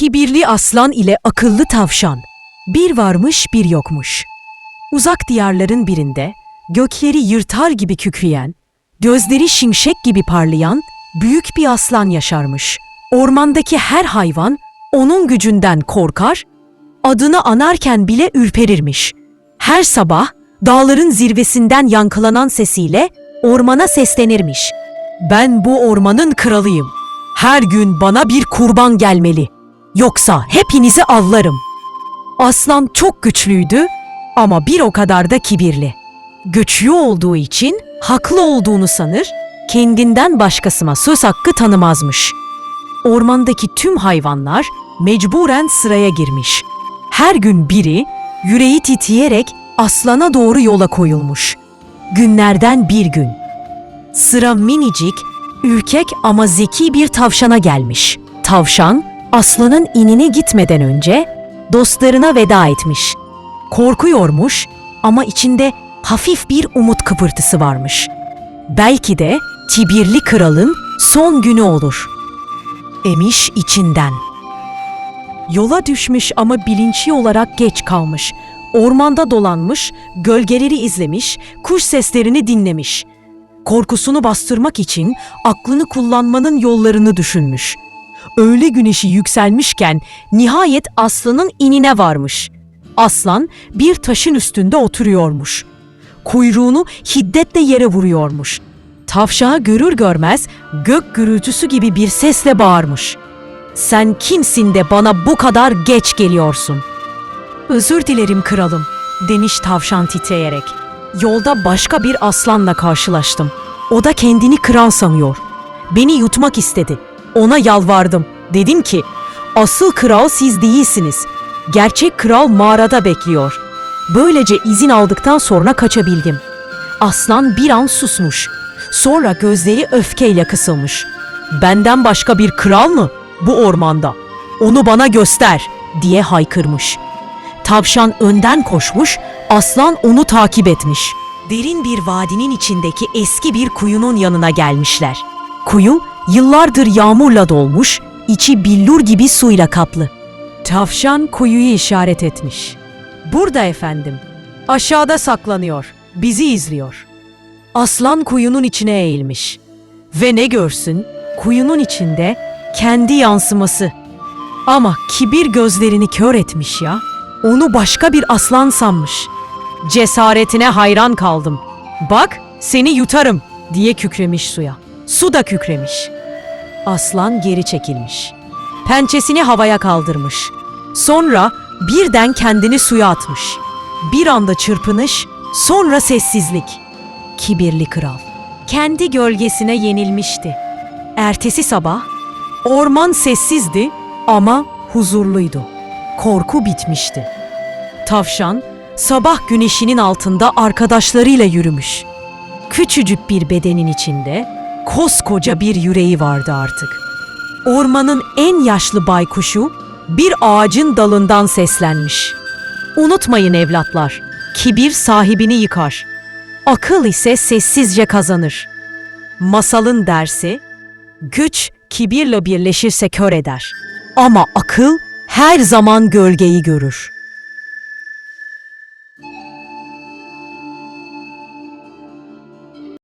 Kibirli aslan ile akıllı tavşan. Bir varmış bir yokmuş. Uzak diyarların birinde gökleri yırtar gibi kükreyen, gözleri şimşek gibi parlayan büyük bir aslan yaşarmış. Ormandaki her hayvan onun gücünden korkar, adını anarken bile ürperirmiş. Her sabah dağların zirvesinden yankılanan sesiyle ormana seslenirmiş. Ben bu ormanın kralıyım. Her gün bana bir kurban gelmeli. Yoksa hepinizi avlarım. Aslan çok güçlüydü ama bir o kadar da kibirli. Güçlü olduğu için haklı olduğunu sanır, kendinden başkasına söz hakkı tanımazmış. Ormandaki tüm hayvanlar mecburen sıraya girmiş. Her gün biri yüreği titreyerek aslana doğru yola koyulmuş. Günlerden bir gün sıra minicik, ürkek ama zeki bir tavşana gelmiş. Tavşan, aslanın inine gitmeden önce dostlarına veda etmiş. Korkuyormuş ama içinde hafif bir umut kıpırtısı varmış. Belki de kibirli kralın son günü olur. Emiş içinden. Yola düşmüş ama bilinçli olarak geç kalmış. Ormanda dolanmış, gölgeleri izlemiş, kuş seslerini dinlemiş. Korkusunu bastırmak için aklını kullanmanın yollarını düşünmüş. Öğle güneşi yükselmişken nihayet aslanın inine varmış. Aslan bir taşın üstünde oturuyormuş. Kuyruğunu hiddetle yere vuruyormuş. Tavşağı görür görmez gök gürültüsü gibi bir sesle bağırmış. Sen kimsin de bana bu kadar geç geliyorsun? Özür dilerim kralım, demiş tavşan titreyerek. Yolda başka bir aslanla karşılaştım. O da kendini kral sanıyor. Beni yutmak istedi. Ona yalvardım. Dedim ki, asıl kral siz değilsiniz. Gerçek kral mağarada bekliyor. Böylece izin aldıktan sonra kaçabildim. Aslan bir an susmuş. Sonra gözleri öfkeyle kısılmış. Benden başka bir kral mı bu ormanda? Onu bana göster diye haykırmış. Tavşan önden koşmuş, aslan onu takip etmiş. Derin bir vadinin içindeki eski bir kuyunun yanına gelmişler. Kuyu yıllardır yağmurla dolmuş, içi billur gibi suyla kaplı. Tavşan kuyuyu işaret etmiş. Burada efendim. Aşağıda saklanıyor. Bizi izliyor. Aslan kuyunun içine eğilmiş. Ve ne görsün? Kuyunun içinde kendi yansıması. Ama kibir gözlerini kör etmiş ya. Onu başka bir aslan sanmış. Cesaretine hayran kaldım. Bak seni yutarım diye kükremiş suya. Su da kükremiş. Aslan geri çekilmiş. Pençesini havaya kaldırmış. Sonra birden kendini suya atmış. Bir anda çırpınış, sonra sessizlik. Kibirli kral. Kendi gölgesine yenilmişti. Ertesi sabah orman sessizdi ama huzurluydu. Korku bitmişti. Tavşan sabah güneşinin altında arkadaşlarıyla yürümüş. Küçücük bir bedenin içinde koskoca bir yüreği vardı artık. Ormanın en yaşlı baykuşu bir ağacın dalından seslenmiş. Unutmayın evlatlar, kibir sahibini yıkar. Akıl ise sessizce kazanır. Masalın dersi, güç kibirle birleşirse kör eder. Ama akıl her zaman gölgeyi görür.''